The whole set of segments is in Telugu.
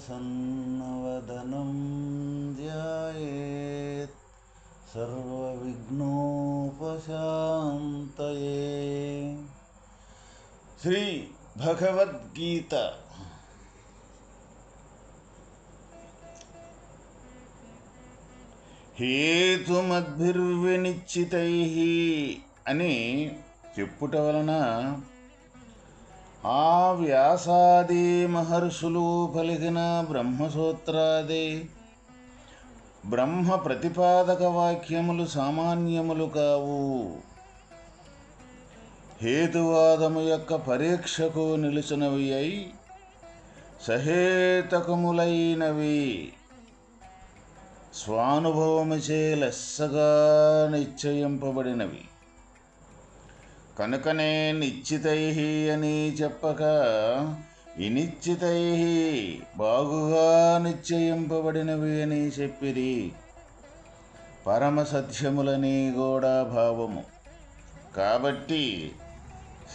प्रसन्नवदनं ध्यायेत् सर्वविघ्नोपशान्तये శ్రీ భగవద్గీత హేతుమద్భిర్వినిశ్చితై అని చెప్పుట వలన ఆ వ్యాసాది మహర్షులు పలికిన బ్రహ్మసూత్రాది బ్రహ్మ ప్రతిపాదక వాక్యములు సామాన్యములు కావు. హేతువాదము యొక్క పరీక్షకు నిలిచినవి అయి సహేతకములైనవి. స్వానుభవముచే లెస్సగా నిశ్చయింపబడినవి. కనుకనే నిశ్చితై అని చెప్పక ఇనిశ్చితై బాగుగా నిశ్చయింపబడినవి అని చెప్పిరి. పరమ సత్యములని కూడా భావము. కాబట్టి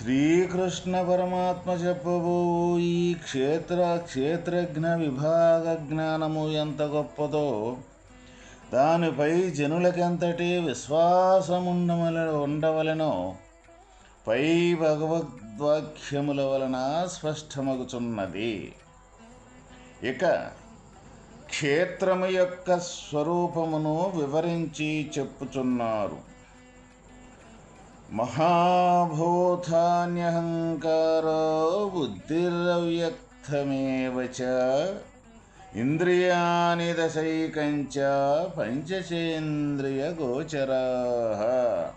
శ్రీకృష్ణ పరమాత్మ చెప్పబో ఈ క్షేత్ర క్షేత్రజ్ఞ విభాగ జ్ఞానము ఎంత గొప్పదో దానిపై జనులకెంతటి విశ్వాసముండవల ఉండవలెనో పై భగవద్వాక్యముల వలన స్పష్టమగుచున్నది. ఇక క్షేత్రము యొక్క స్వరూపమును వివరించి చెప్పుచున్నారు. మహాభూతాన్యహంకారో బుద్ధిరవ్యక్తమేవ ఇంద్రియాని దశైకంచ పంచచేంద్రియగోచరా గోచరా.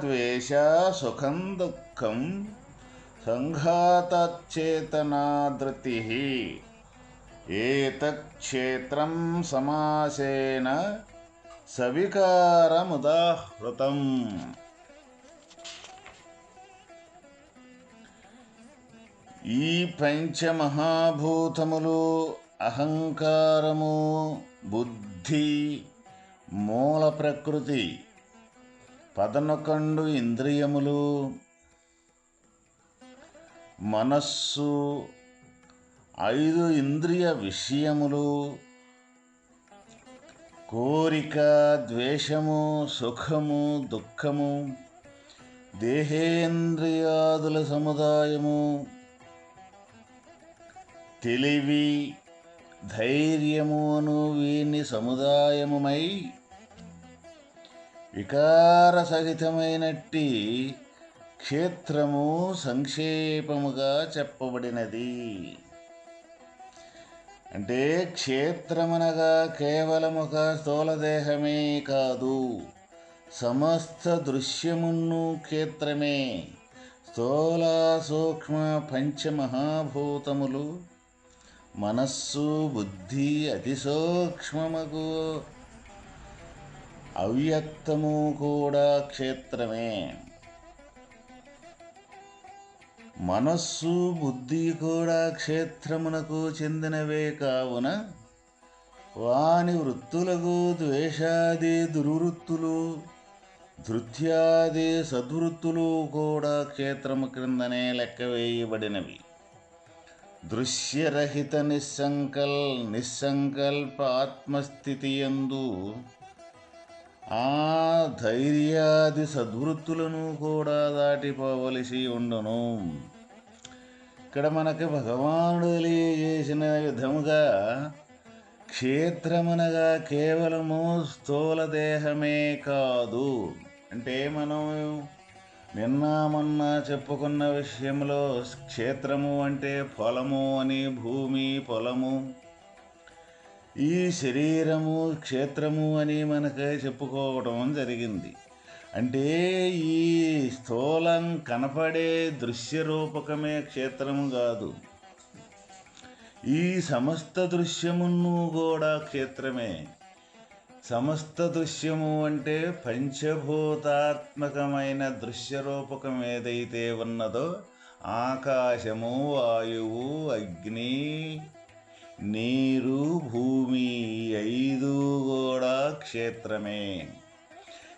ద్వేష సుఖం దుఃఖం సంఘాతచేతనాధృతి ఏతక్షేత్రం సమాసేన సవికారముదాహృతం. ఈ పంచమహాభూతములు అహంకారము బుద్ధి మూల ప్రకృతి పదనొకండు ఇంద్రియములు మనస్సు ఐదు ఇంద్రియ విషయములు కోరిక ద్వేషము సుఖము దుఃఖము దేహేంద్రియాదుల సముదాయము తెలివి ధైర్యమును వీని సముదాయముమై వికారసహితమైనట్టి క్షేత్రము సంక్షేపముగా చెప్పబడినది. అంటే క్షేత్రమనగా ఒక స్థూలదేహమే కాదు సమస్త దృశ్యమును క్షేత్రమే. స్థూల సూక్ష్మ పంచమహాభూతములు మనస్సు బుద్ధి అతి సూక్ష్మముకు అవ్యక్తము కూడా క్షేత్రమే. మనస్సు బుద్ధి కూడా క్షేత్రమునకు చెందినవే కావున వాని వృత్తులకు ద్వేషాది దుర్వృత్తులు ధృత్యాది సద్వృత్తులు కూడా క్షేత్రము క్రిందనే లెక్క వేయబడినవి. దృశ్యరహిత నిస్సంకల్ నిస్సంకల్ప ఆత్మస్థితి ఎందు ఆ ధైర్యాది సద్వృత్తులను కూడా దాటిపోవలసి ఉండను. ఇక్కడ మనకి భగవానుడు తెలియజేసిన విధముగా క్షేత్రమనగా కేవలము స్థూల దేహమే కాదు. అంటే మనం నిన్న మొన్న చెప్పుకున్న విషయంలో క్షేత్రము అంటే పొలము అని భూమి పొలము ఈ శరీరము క్షేత్రము అని మనకు చెప్పుకోవటం జరిగింది. అంటే ఈ స్థూలం కనపడే దృశ్య రూపకమే క్షేత్రము కాదు. ఈ సమస్త దృశ్యమును కూడా క్షేత్రమే. సమస్త దృశ్యము అంటే పంచభూతాత్మకమైన దృశ్య రూపకం ఏదైతే ఉన్నదో ఆకాశము వాయువు అగ్ని నీరు భూమి ఐదు కూడా క్షేత్రమే.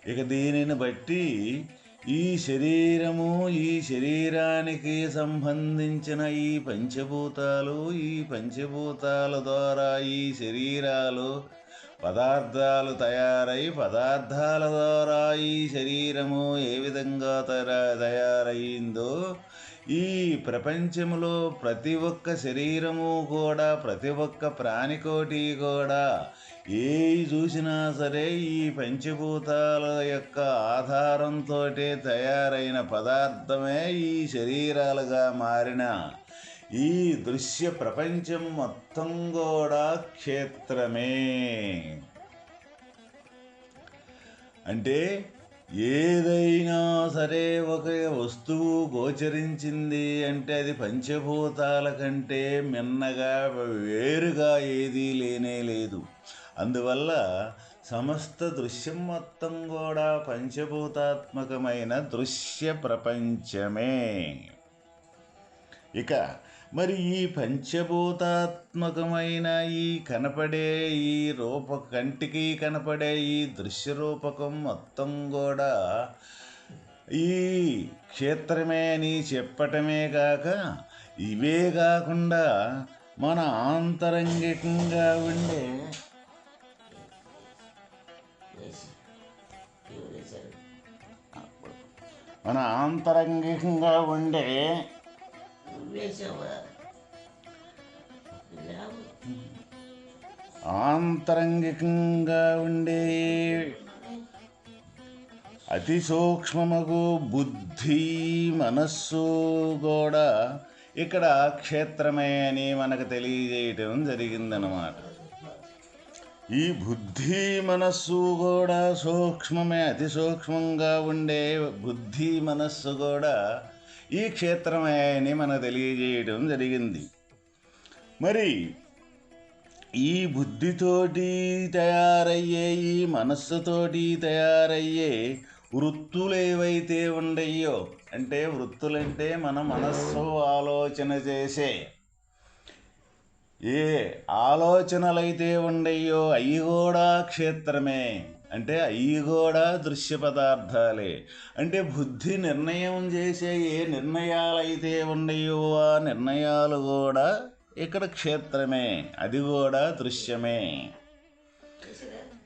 ఇక దీనిని బట్టి ఈ శరీరము ఈ శరీరానికి సంబంధించిన ఈ పంచభూతాలు ఈ పంచభూతాల ద్వారా ఈ శరీరాలు పదార్థాలు తయారై పదార్థాల ద్వారా ఈ శరీరము ఏ విధంగా తర- ఈ ప్రపంచంలో ప్రతి ఒక్క శరీరము కూడా ప్రతి ఒక్క ప్రాణికోటి కూడా ఏది చూసినా సరే ఈ పంచభూతాల యొక్క ఆధారంతో తయారైన పదార్థమే ఈ శరీరాలుగా మారిన ఈ దృశ్య ప్రపంచం మొత్తం కూడా క్షేత్రమే. అంటే ఏదైనా సరే ఒక వస్తువు గోచరించింది అంటే అది పంచభూతాల కంటే మిన్నగా వేరుగా ఏదీ లేనే లేదు. అందువల్ల సమస్త దృశ్యం మొత్తం కూడా పంచభూతాత్మకమైన దృశ్య ప్రపంచమే. ఇక మరి ఈ పంచభూతాత్మకమైన ఈ కనపడే ఈ రూప కంటికి కనపడే ఈ దృశ్య రూపకం మొత్తం కూడా ఈ క్షేత్రమే అని చెప్పటమే కాక ఇవే కాకుండా మన ఆంతరంగికంగా ఉండే మన ఆంతరంగికంగా ఉండే ఆంతరంగికంగా ఉండే అతి సూక్ష్మముకు బుద్ధి మనస్సు కూడా ఇక్కడ క్షేత్రమే అని మనకు తెలియజేయటం జరిగిందనమాట ఈ బుద్ధి మనస్సు కూడా సూక్ష్మమే అతి సూక్ష్మంగా ఉండే బుద్ధి మనస్సు కూడా ఈ క్షేత్రమే అని మనకు తెలియజేయటం జరిగింది. మరి ఈ బుద్ధితోటి తయారయ్యే ఈ మనస్సుతోటి తయారయ్యే వృత్తులు ఏవైతే ఉండయో అంటే వృత్తులంటే మన మనస్సు ఆలోచన చేసే ఏ ఆలోచనలైతే ఉండయో అవి కూడా క్షేత్రమే. అంటే అవి కూడా దృశ్య పదార్థాలే. అంటే బుద్ధి నిర్ణయం చేసే ఏ నిర్ణయాలైతే ఉన్నాయో ఆ నిర్ణయాలు కూడా ఇక్కడ క్షేత్రమే అది కూడా దృశ్యమే.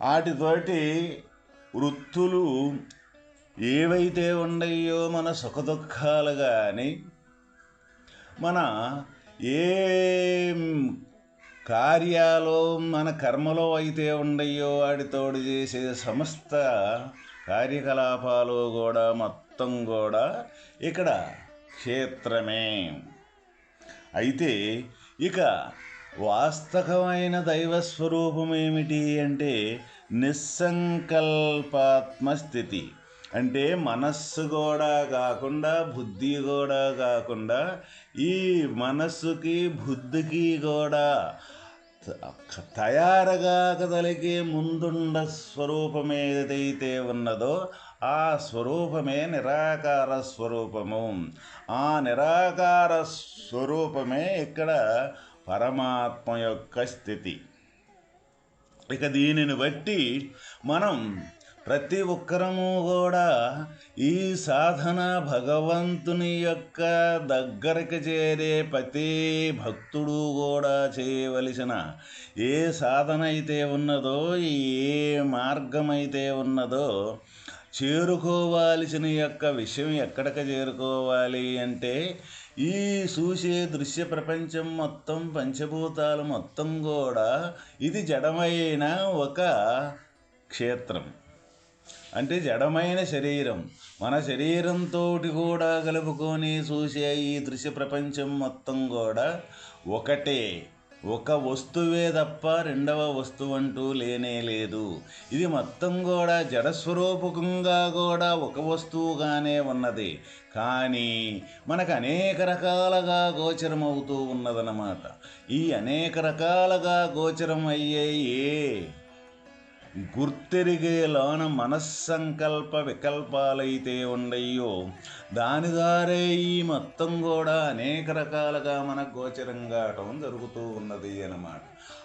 వాటితోటి వృత్తులు ఏవైతే ఉన్నాయో మన సుఖదుఖాలు కానీ మన ఏ కార్యాలో మన కర్మలో అయితే ఉండయో వాటితోడు చేసే సమస్త కార్యకలాపాలు కూడా మొత్తం కూడా ఇక్కడ క్షేత్రమే. అయితే ఇక వాస్తవమైన దైవస్వరూపం ఏమిటి అంటే నిస్సంకల్పాత్మ స్థితి. అంటే మనస్సు కూడా కాకుండా బుద్ధి కూడా కాకుండా ఈ మనస్సుకి బుద్ధికి కూడా తయారుగా కదలికే ముందుండ స్వరూపం ఏదైతే ఉన్నదో ఆ స్వరూపమే నిరాకార స్వరూపము. ఆ నిరాకార స్వరూపమే ఇక్కడ పరమాత్మ యొక్క స్థితి. ఇక దీనిని బట్టి మనం ప్రతి ఒక్కరము కూడా ఈ సాధన భగవంతుని యొక్క దగ్గరికి చేరే ప్రతి భక్తుడు కూడా చేయవలసిన ఏ సాధన అయితే ఉన్నదో ఏ మార్గం అయితే ఉన్నదో చేరుకోవాల్సిన యొక్క విషయం ఎక్కడికి చేరుకోవాలి అంటే ఈ చూసే దృశ్య ప్రపంచం మొత్తం పంచభూతాలు మొత్తం కూడా ఇది జడమైన ఒక క్షేత్రం. అంటే జడమైన శరీరం. మన శరీరంతో కూడా కలుపుకొని చూసే ఈ దృశ్య ప్రపంచం మొత్తం కూడా ఒకటే. ఒక వస్తువే తప్ప రెండవ వస్తువు అంటూ లేనే లేదు. ఇది మొత్తం కూడా జడస్వరూపకంగా కూడా ఒక వస్తువుగానే ఉన్నది. కానీ మనకు అనేక రకాలుగా గోచరమవుతూ ఉన్నదన్నమాట. ఈ అనేక రకాలుగా గోచరం అయ్యే ఏ గుర్తెరిగే లోన మనస్సంకల్ప వికల్పాలైతే ఉండయో దాని ద్వారే ఈ మొత్తం కూడా అనేక రకాలుగా మనకు గోచరం కావటం జరుగుతూ ఉన్నది అన్నమాట.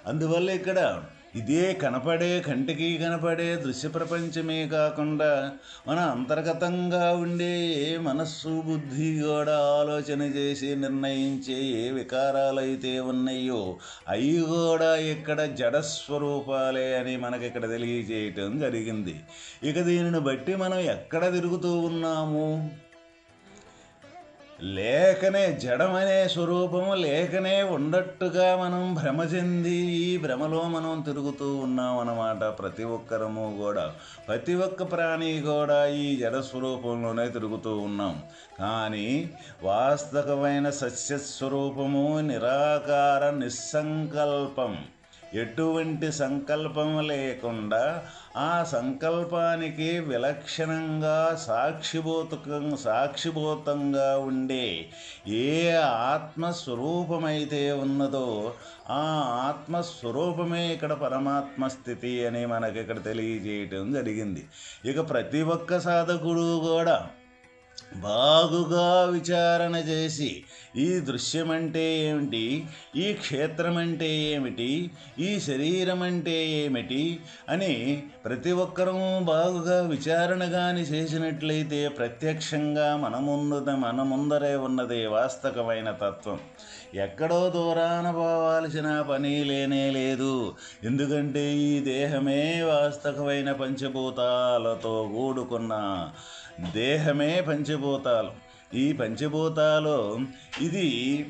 అందువల్ల ఇక్కడ ఇదే కనపడే కంటికి కనపడే దృశ్య ప్రపంచమే కాకుండా మన అంతర్గతంగా ఉండే ఏ మనస్సు బుద్ధి కూడా ఆలోచన చేసి నిర్ణయించే ఏ వికారాలైతే ఉన్నాయో అవి కూడా ఇక్కడ జడస్వరూపాలే అని మనకి ఇక్కడ తెలియజేయటం జరిగింది. ఇక దీనిని బట్టి మనం ఎక్కడ తిరుగుతూ ఉన్నాము? లేకనే జడమనే స్వరూపము లేకనే ఉండట్టుగా మనం భ్రమ చెంది ఈ భ్రమలో మనం తిరుగుతూ ఉన్నాం అన్నమాట ప్రతి ఒక్కరము కూడా ప్రతి ఒక్క ప్రాణి కూడా ఈ జడ స్వరూపంలోనే తిరుగుతూ ఉన్నాం. కానీ వాస్తవమైన సస్యస్వరూపము నిరాకార నిస్సంకల్పం. ఎటువంటి సంకల్పం లేకుండా ఆ సంకల్పానికి విలక్షణంగా సాక్షిభూతకం సాక్షిభూతంగా ఉండే ఏ ఆత్మస్వరూపమైతే ఉన్నదో ఆ ఆత్మస్వరూపమే ఇక్కడ పరమాత్మ స్థితి అని మనకి ఇక్కడ తెలియజేయటం జరిగింది. ఇక ప్రతి ఒక్క సాధకుడు కూడా బాగుగా విచారణ చేసి ఈ దృశ్యం అంటే ఏమిటి? ఈ క్షేత్రం అంటే ఏమిటి? ఈ శరీరం అంటే ఏమిటి? అని ప్రతి ఒక్కరూ బాగుగా విచారణ కానీ చేసినట్లయితే ప్రత్యక్షంగా మన ముందు మన ముందరే ఉన్నది వాస్తవమైన తత్వం. ఎక్కడో దూరాన పోవాల్సిన పని లేనే లేదు. ఎందుకంటే ఈ దేహమే వాస్తవమైన పంచభూతాలతో కూడుకున్న దేహమే పంచభూతాలు. ఈ పంచభూతాలు ఇది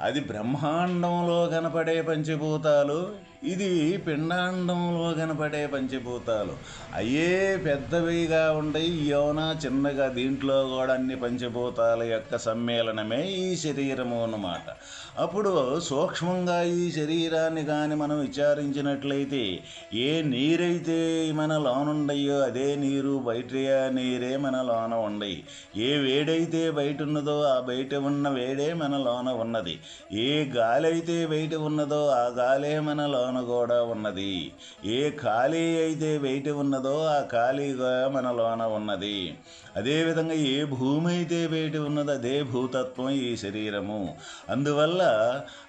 అది బ్రహ్మాండంలో కనపడే పంచభూతాలు. ఇది పిండాండంలో కనపడే పంచభూతాలు. అయ్యే పెద్దవిగా ఉండయి యోన చిన్నగా దీంట్లో కూడా అన్ని పంచభూతాల యొక్క సమ్మేళనమే ఈ శరీరము అన్నమాట. అప్పుడు సూక్ష్మంగా ఈ శరీరాన్ని కానీ మనం విచారించినట్లయితే ఏ నీరైతే మన లోనుండయో అదే నీరు బయట నీరే మన లోన ఉండయి. ఏ వేడైతే బయట ఉన్నదో ఆ బయట ఉన్న వేడే మన లోన ఉన్నది. ఏ గాలి అయితే బయట ఉన్నదో ఆ గాలే మన లోన కూడా ఉన్నది. ఏ ఖాళీ అయితే వేటి ఉన్నదో ఆ ఖాళీగా మన లోన ఉన్నది. అదేవిధంగా ఏ భూమి అయితే వేటి ఉన్నదో అదే భూతత్వం ఈ శరీరము. అందువల్ల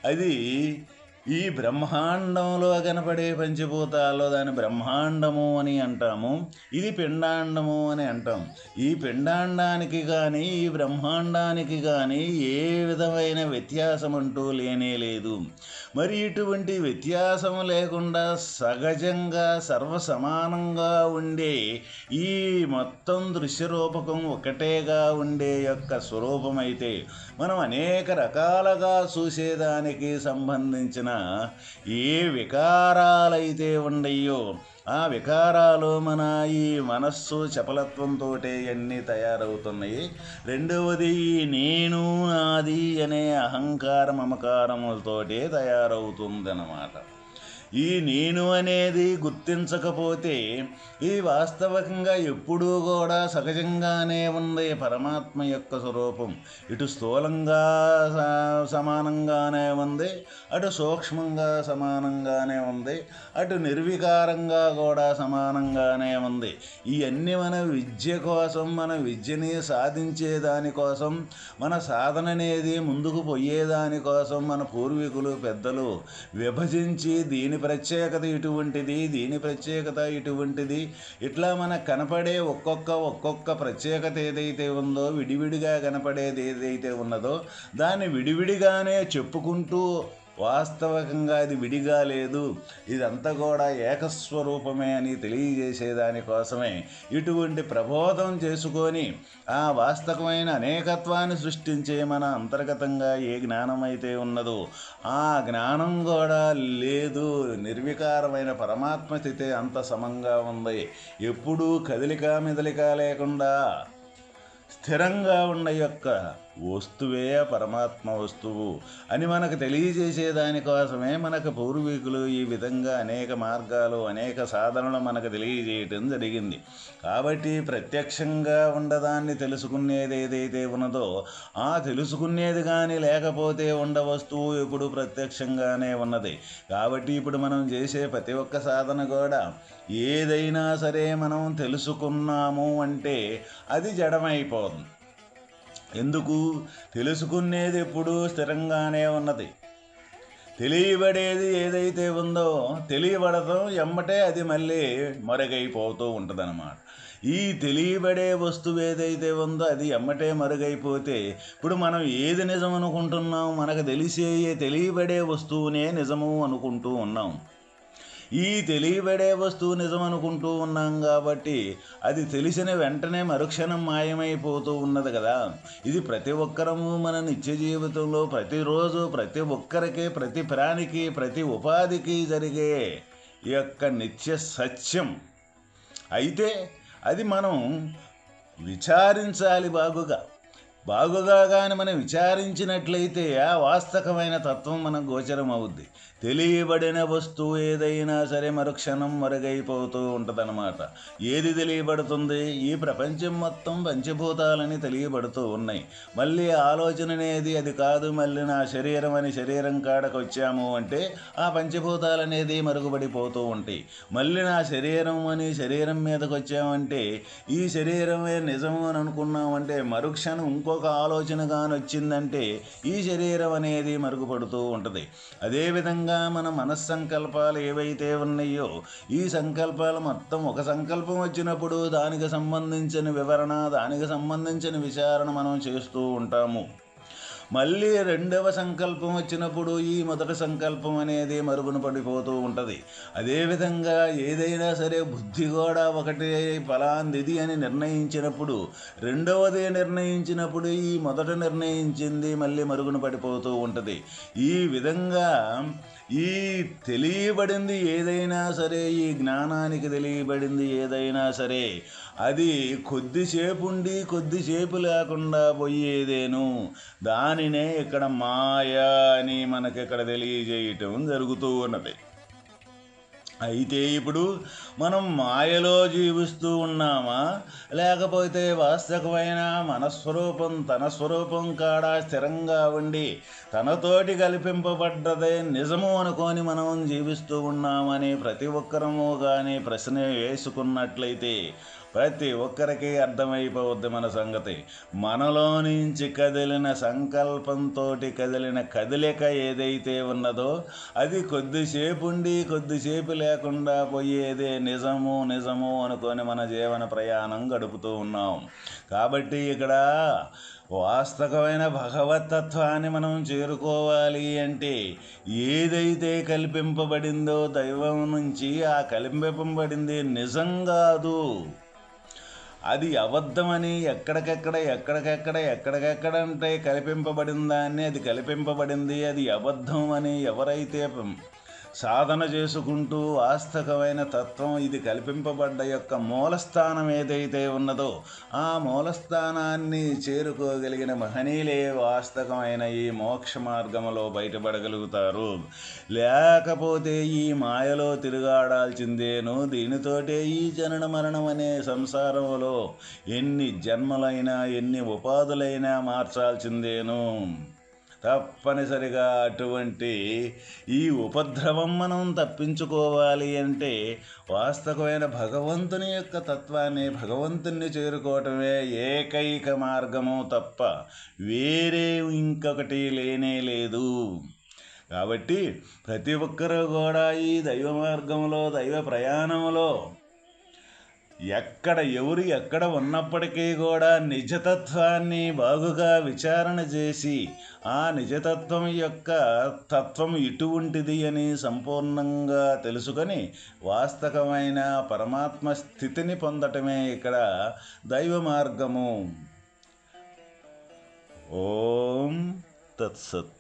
అది ఈ బ్రహ్మాండంలో కనపడే పంచభూతాల్లో దాని బ్రహ్మాండము అని అంటాము ఇది పిండాండము అని అంటాం. ఈ పిండాండానికి కానీ ఈ బ్రహ్మాండానికి కానీ ఏ విధమైన వ్యత్యాసం అంటూ లేనే లేదు. మరి ఇటువంటి వ్యత్యాసం లేకుండా సహజంగా సర్వసమానంగా ఉండే ఈ మొత్తం దృశ్యరూపకం ఒకటేగా ఉండే యొక్క స్వరూపమైతే మనం అనేక రకాలుగా చూసేదానికి సంబంధించిన ఏ వికారాలైతే ఉండయో ఆ వికారాలు మన ఈ మనస్సు చపలత్వంతో అన్నీ తయారవుతున్నాయి. రెండవది నేను నాది అనే అహంకార మమకారములతోటే తయారవుతుందన్నమాట. ఈ నేను అనేది గుర్తించకపోతే ఈ వాస్తవికంగా ఎప్పుడూ కూడా సహజంగానే ఉంది పరమాత్మ యొక్క స్వరూపం. ఇటు స్థూలంగా సమానంగానే ఉంది అటు సూక్ష్మంగా సమానంగానే ఉంది అటు నిర్వికారంగా కూడా సమానంగానే ఉంది. ఇవన్నీ మన విద్య కోసం మన విద్యని సాధించే దానికోసం మన సాధన అనేది ముందుకు పోయేదానికోసం మన పూర్వీకులు పెద్దలు విభజించి దీని ప్రత్యేకత ఇటువంటిది దీని ప్రత్యేకత ఇటువంటిది. ఇట్లా మనకు కనపడే ఒక్కొక్క ఒక్కొక్క ప్రత్యేకత ఏదైతే ఉందో విడివిడిగా కనపడేది ఏదైతే ఉన్నదో దాన్ని విడివిడిగానే చెప్పుకుంటూ వాస్తవికంగా అది విడిగా లేదు. ఇదంతా కూడా ఏకస్వరూపమే అని తెలియజేసేదానికోసమే ఇటువంటి ప్రబోధం చేసుకొని ఆ వాస్తవమైన అనేకత్వాన్ని సృష్టించే మన అంతర్గతంగా ఏ జ్ఞానం అయితే ఉన్నదో ఆ జ్ఞానం కూడా లేదు. నిర్వికారమైన పరమాత్మ స్థితి అంత సమంగా ఉంది. ఎప్పుడూ కదలిక మెదలిక లేకుండా స్థిరంగా ఉన్న యొక్క వస్తువే పరమాత్మ వస్తువు అని మనకు తెలియజేసే దానికోసమే మనకు పూర్వీకులు ఈ విధంగా అనేక మార్గాలు అనేక సాధనలు మనకు తెలియజేయటం జరిగింది. కాబట్టి ప్రత్యక్షంగా ఉండదాన్ని తెలుసుకునేది ఏదైతే ఉన్నదో ఆ తెలుసుకునేది కానీ లేకపోతే ఉండ వస్తువు ఇప్పుడు ప్రత్యక్షంగానే ఉన్నది. కాబట్టి ఇప్పుడు మనం చేసే ప్రతి ఒక్క సాధన కూడా ఏదైనా సరే మనం తెలుసుకున్నాము అంటే అది జడమైపోతుంది. ఎందుకు? తెలుసుకునేది ఎప్పుడూ స్థిరంగానే ఉన్నది. తెలియబడేది ఏదైతే ఉందో తెలియబడటం ఎమ్మటే అది మళ్ళీ మరుగైపోతూ ఉంటుందన్నమాట. ఈ తెలియబడే వస్తువు ఏదైతే ఉందో అది ఎమ్మటే మరుగైపోతే ఇప్పుడు మనం ఏది నిజం అనుకుంటున్నాం మనకు తెలిసే తెలియబడే వస్తువునే నిజము అనుకుంటూ ఉన్నాం. ఈ తెలియబడే వస్తువు నిజం అనుకుంటూ ఉన్నాం కాబట్టి అది తెలిసిన వెంటనే మరుక్షణం మాయమైపోతూ ఉన్నది కదా. ఇది ప్రతి ఒక్కరము మన నిత్య జీవితంలో ప్రతిరోజు ప్రతి ఒక్కరికి ప్రతి ప్రాణికి ప్రతి ఉపాధికి జరిగే ఈ యొక్క నిత్య సత్యం. అయితే అది మనం విచారించాలి బాగుగా బాగుగా కానీ మనం విచారించినట్లయితే ఆ వాస్తవమైన తత్వం మనకు గోచరం అవుద్ది తెలియబడిన వస్తువు ఏదైనా సరే మరుక్షణం మరుగైపోతూ ఉంటుందన్నమాట. ఏది తెలియబడుతుంది? ఈ ప్రపంచం మొత్తం పంచభూతాలని తెలియబడుతూ ఉన్నాయి. మళ్ళీ ఆలోచన అనేది అది కాదు. మళ్ళీ నా శరీరం అని శరీరం కాడకు వచ్చాము అంటే ఆ పంచభూతాలు అనేది మరుగుపడిపోతూ ఉంటాయి. మళ్ళీ నా శరీరం అని శరీరం మీదకి వచ్చామంటే ఈ శరీరమే నిజము అని అనుకున్నామంటే మరుక్షణం ఇంకొక ఆలోచన కానీ వచ్చిందంటే ఈ శరీరం అనేది మరుగుపడుతూ ఉంటుంది. అదేవిధంగా మన మనస్సంకల్పాలు ఏవైతే ఉన్నాయో ఈ సంకల్పాలు మొత్తం ఒక సంకల్పం వచ్చినప్పుడు దానికి సంబంధించిన వివరణ దానికి సంబంధించిన విచారణ మనం చేస్తూ ఉంటాము. మళ్ళీ రెండవ సంకల్పం వచ్చినప్పుడు ఈ మొదటి సంకల్పం అనేది మరుగున పడిపోతూ ఉంటుంది. అదేవిధంగా ఏదైనా సరే బుద్ధి కూడా ఒకటి ఫలాందిది అని నిర్ణయించినప్పుడు రెండవది నిర్ణయించినప్పుడు ఈ మొదట నిర్ణయించింది మళ్ళీ మరుగున పడిపోతూ ఉంటుంది. ఈ విధంగా ఈ తెలియబడింది ఏదైనా సరే ఈ జ్ఞానానికి తెలియబడింది ఏదైనా సరే అది కొద్దిసేపు ఉండి కొద్దిసేపు లేకుండా పోయేదేను. దానినే ఇక్కడ మాయా అని మనకి ఇక్కడ తెలియజేయటం జరుగుతూ ఉన్నది. అయితే ఇప్పుడు మనం మాయలో జీవిస్తూ ఉన్నామా? లేకపోతే వాస్తవమైన మనస్వరూపం తన స్వరూపం కాడా స్థిరంగా ఉండి తనతోటి కల్పింపబడ్డదే నిజము అనుకొని మనం జీవిస్తూ ఉన్నామని ప్రతి ఒక్కరము కానీ ప్రశ్న వేసుకున్నట్లయితే ప్రతి ఒక్కరికి అర్థమైపోద్ది మన సంగతి. మనలో నుంచి కదిలిన సంకల్పంతో కదిలిన కదలిక ఏదైతే ఉన్నదో అది కొద్దిసేపు ఉండి కొద్దిసేపు లేకుండా పోయేదే నిజము నిజము అనుకొని మన జీవన ప్రయాణం గడుపుతూ ఉన్నాం. కాబట్టి ఇక్కడ వాస్తవమైన భగవతత్వాన్ని మనం చేరుకోవాలి అంటే ఏదైతే కల్పింపబడిందో దైవం నుంచి ఆ కల్పింపబడింది నిజం కాదు. అది అబద్ధమని ఎక్కడికెక్కడ ఎక్కడికెక్కడ ఎక్కడికెక్కడ అంటే కల్పింపబడిన దాన్ని అది కల్పింపబడింది. అది అబద్ధం అని ఎవరైతే సాధన చేసుకుంటూ వాస్తవమైన తత్వం ఇది కల్పింపబడ్డ యొక్క మూలస్థానం ఏదైతే ఉన్నదో ఆ మూలస్థానాన్ని చేరుకోగలిగిన మహనీయులే వాస్తవమైన ఈ మోక్ష మార్గంలో బయటపడగలుగుతారు. లేకపోతే ఈ మాయలో తిరుగాడాల్సిందేను? దీనితోటే ఈ జనన మరణం అనే సంసారంలో ఎన్ని జన్మలైనా ఎన్ని ఉపాధులైనా మార్చాల్సిందేను? తప్పనిసరిగా అటువంటి ఈ ఉపద్రవం మనం తప్పించుకోవాలి అంటే వాస్తవమైన భగవంతుని యొక్క తత్వాన్ని భగవంతుని చేరుకోవటమే ఏకైక మార్గము తప్ప వేరే ఇంకొకటి లేనే లేదు. కాబట్టి ప్రతి ఒక్కరూ కూడా ఈ దైవ మార్గంలో దైవ ప్రయాణంలో ఎక్కడ ఎవరు ఎక్కడ ఉన్నప్పటికీ కూడా నిజతత్వాన్ని బాగుగా విచారణ చేసి ఆ నిజతత్వం యొక్క తత్వం ఇటువంటిది అని సంపూర్ణంగా తెలుసుకొని వాస్తవమైన పరమాత్మ స్థితిని పొందటమే ఇక్కడ దైవ మార్గము. ఓం తత్సత్.